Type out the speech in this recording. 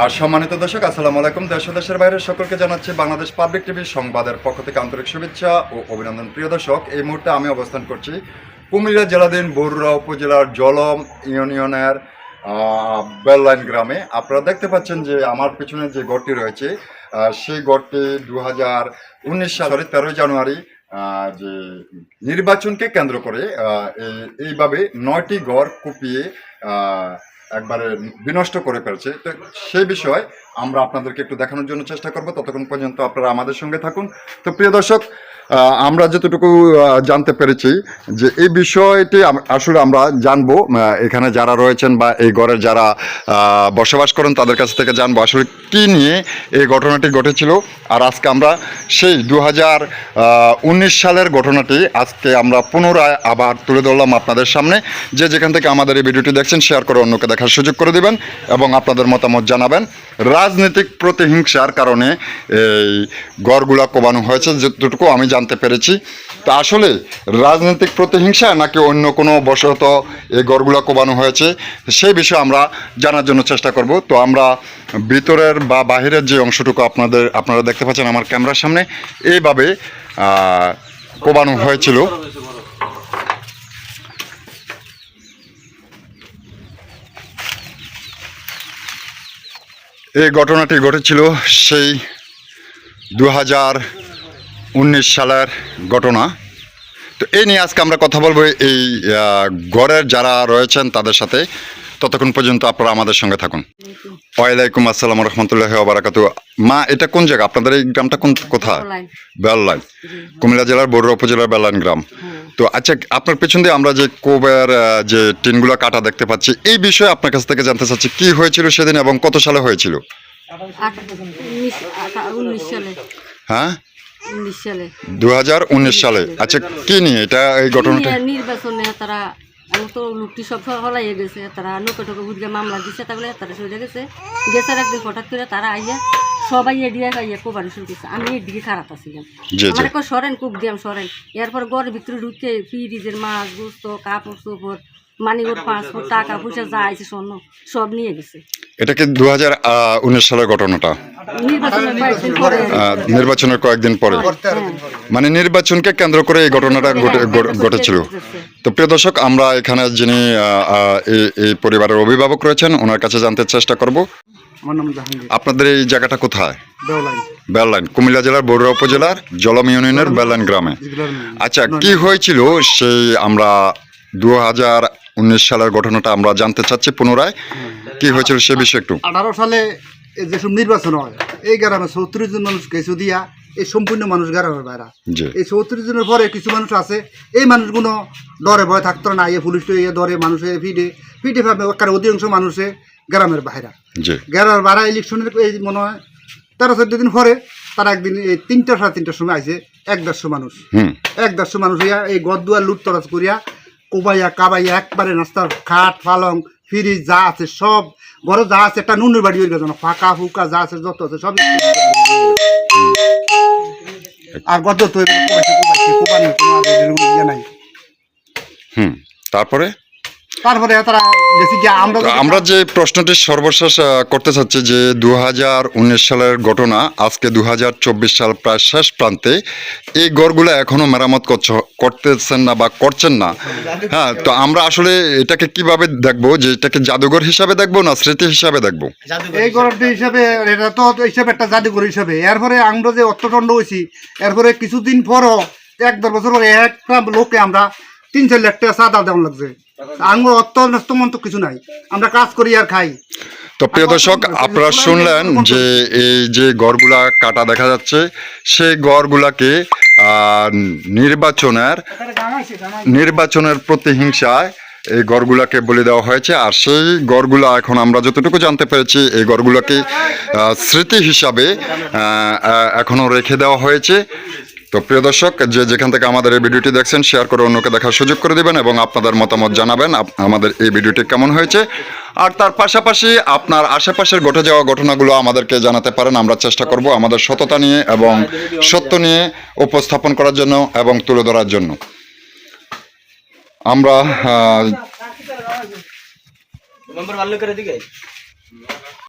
আর সম্মানিত দর্শক, আসসালামু আলাইকুম। দেশ দেশের বাইরে সকলকে জানাচ্ছি বাংলাদেশ পাবলিক টিভি সংবাদের পক্ষ থেকে আন্তরিক শুভেচ্ছা ও অভিনন্দন। প্রিয় দর্শক, এই মুহূর্তে আমি অবস্থান করছি কুমিল্লা জেলাধীন বরুড়া উপজেলার জলম ইউনিয়নের বেললাইন গ্রামে। আপনারা দেখতে পাচ্ছেন যে আমার পিছনে যে গড়টি রয়েছে সেই গড়টি দু হাজার উনিশ সালের তেরোই জানুয়ারি যে নির্বাচনকে কেন্দ্র করে এই- এইভাবে নয়টি গড় কুপিয়ে একবারে বিনষ্ট করে ফেলছে। তো সেই বিষয়ে আমরা আপনাদেরকে একটু দেখানোর জন্য চেষ্টা করব। ততক্ষণ পর্যন্ত আপনারা আমাদের সঙ্গে থাকুন। তো প্রিয় দর্শক আমরা যতটুকু জানতে পেরেছি যে এই বিষয়টি আসলে আমরা জানব এখানে যারা রয়েছেন বা এই ঘরের যারা বসবাস করেন তাদের কাছ থেকে জানব আসলে কী নিয়ে এই ঘটনাটি ঘটেছিল। আর আজকে আমরা সেই দু হাজার উনিশ সালের ঘটনাটি আজকে আমরা পুনরায় আবার তুলে ধরলাম আপনাদের সামনে। যে যেখান থেকে আমাদের এই ভিডিওটি দেখছেন, শেয়ার করে অন্যকে দেখার সুযোগ করে দিবেন এবং আপনাদের মতামত জানাবেন। রাজনৈতিক প্রতিহিংসার কারণে এই গড়গুলা কমানো হয়েছে, যতটুকু আমি জানতে পেরেছি। তা আসলে রাজনৈতিক প্রতিহিংসা নাকি অন্য কোনো বশত এই গড়গুলা কমানো হয়েছে, সেই বিষয়ে আমরা জানার জন্য চেষ্টা করব। তো আমরা ভিতরের বা বাহিরের যে অংশটুকু আপনাদের, আপনারা দেখতে পাচ্ছেন আমার ক্যামেরার সামনে, এইভাবে কোবানো হয়েছিল। এই ঘটনাটি ঘটেছিল সেই দু হাজার উনিশ সালের ঘটনা। তো এই নিয়ে আজকে আমরা কথা বলব এই গড়ের যারা রয়েছেন তাদের সাথে। ততক্ষণ পর্যন্ত আপনারা আমাদের সঙ্গে থাকুন। ওয়ালাইকুম আসসালাম রহমতুল্লাহ বারাকাতু মা এটা কোন জায়গা? আপনাদের এই গ্রামটা কোন কোথায়? বেললাইন। বেললাইন। কুমিল্লা জেলার বড়ুয়া উপজেলার বেললাইন গ্রাম। তো আচ্ছা আপনার পেছন দিয়ে আমরা যে কোবের যে টিনগুলো কাটা দেখতে পাচ্ছি এই বিষয়ে আপনার কাছ থেকে জানতে চাচ্ছি কি হয়েছিল সেদিন এবং কত সালে হয়েছিল? আট উনিশ আঠা- উনিশ সালে। হ্যাঁ? দু আচ্ছা কি নিয়ে এটা এই ঘটনাটা? নির্বাচনে তারা তো লোকটি সব হলাইয়ে গেছে তারা নৌকা টোকা মামলা দিছে তাহলে তারা সরে গেছে। গেছে একদিন হঠাৎ করে তারা আইয়া সবাই এডিয়া খাইয়া করছে আমি এদিকে খারাপ আছিলাম। আমার সরেন কুপ দিয়াম সরেন। এরপর ঘরের ভিতরে ঢুকে ফ্রিজের মাছ গোস্ত কাপড় চোপড় মানিগর পাসপোর্ট টাকা পয়সা যা আছে স্বর্ণ সব নিয়ে গেছে। এটা কি দুই হাজার উনিশ সালের ঘটনাটা? নির্বাচনের কয়েকদিন পরে। পরে। মানে নির্বাচনকে কেন্দ্র করে এই ঘটনাটা ঘটে- ঘটে- ঘটেছিল। তো প্রিয় দর্শক আমরা এখানে যিনি এই পরিবারের অভিভাবক রয়েছেন ওনার কাছে জানতে চেষ্টা করব। আমার নাম জাহাঙ্গীর। আপনাদের এই জায়গাটা কোথায়? দেওলাই বেললাইন কুমিল্লা জেলার বড়ুয়া উপজেলার জলম ইউনিয়নের বেললাইন গ্রামে। আচ্ছা কি হয়েছিল সেই আমরা দু হাজার উনিশ সালের ঘটনাটা আমরা জানতে চাচ্ছি পুনরায়। কি হয়েছিল সে বিষয়ে একটু? আঠারো সালে এই যেসব নির্বাচন হয় এই গ্রামে চৌত্রিশ জন মানুষ কেঁচু দিয়া এই সম্পূর্ণ মানুষ গ্রামের বাইরা এই চৌত্রিশ জনের পরে কিছু মানুষ আছে এই মানুষগুলো ডরে ভয় থাকতো না এই পুলিশ ইয়ে ডরে মানুষে ফিডে ফিডে ভাবে অধিকাংশ মানুষে গ্রামের বাইরা। গ্রামের বাইরা ইলেকশনের এই মনে হয় তেরো চোদ্দ দিন পরে তারা একদিন এই তিনটা সাড়ে তিনটার সময় আইছে এক দেড়শো মানুষ। এক দেড়শো মানুষ হইয়া এই গদুয়ার লুট তরাজ করিয়া কোবাইয়া কাবাইয়া একবারে নাস্তার খাট পালং ফ্রিজ যা আছে সব ঘরে যা আছে একটা নুনের বাড়ি হয়ে গেছে ফাঁকা ফুকা যা আছে যত আছে সব আর গত তো এবার কোবাইছে কোবাইছে কোবানো কোনো ইয়ে নাই। হুম। তারপরে? তারপরে তারা আমরা আমরা যে প্রশ্নটি সর্বশেষ করতে চাচ্ছি যে দু সালের ঘটনা আজকে দু সাল প্রায় শেষ প্রান্তে এই গড়গুলো এখনও মেরামত করতেছেন না বা করছেন না। হ্যাঁ তো আমরা আসলে এটাকে কীভাবে দেখব? যে এটাকে জাদুঘর হিসাবে দেখব না স্মৃতি হিসাবে দেখব? এই গরমটি হিসাবে এটা তো হিসাবে একটা জাদুঘর হিসাবে। এরপরে আমরা যে অর্থদণ্ড হয়েছি এরপরে কিছুদিন পরও এক দেড় বছর পরে একটা লোককে আমরা তিন চার লাখ টাকা চাঁদা দেওয়া লাগছে। আঙ্গুর অর্থ নষ্ট মন্ত কিছু নাই। আমরা কাজ করি আর খাই। তো প্রিয় দর্শক আপনারা শুনলেন যে এই যে গড়গুলা কাটা দেখা যাচ্ছে সেই গড়গুলাকে নির্বাচনের নির্বাচনের প্রতিহিংসায় এই গড়গুলাকে বলে দেওয়া হয়েছে। আর সেই গড়গুলা এখন আমরা যতটুকু জানতে পেরেছি এই গড়গুলাকে স্মৃতি হিসাবে আহ, আহ, এখনও রেখে দেওয়া হয়েছে। তো প্রিয় দর্শক, যে যেখান থেকে আমাদের এই ভিডিওটি দেখছেন শেয়ার করে অন্যকে দেখার সুযোগ করে দেবেন এবং আপনাদের মতামত জানাবেন আমাদের এই ভিডিওটি কেমন হয়েছে। আর তার পাশাপাশি আপনার আশেপাশের ঘটে যাওয়া ঘটনাগুলো আমাদেরকে জানাতে পারেন। আমরা চেষ্টা করব আমাদের সততা নিয়ে এবং সত্য নিয়ে উপস্থাপন করার জন্য এবং তুলে ধরার জন্য। আমরা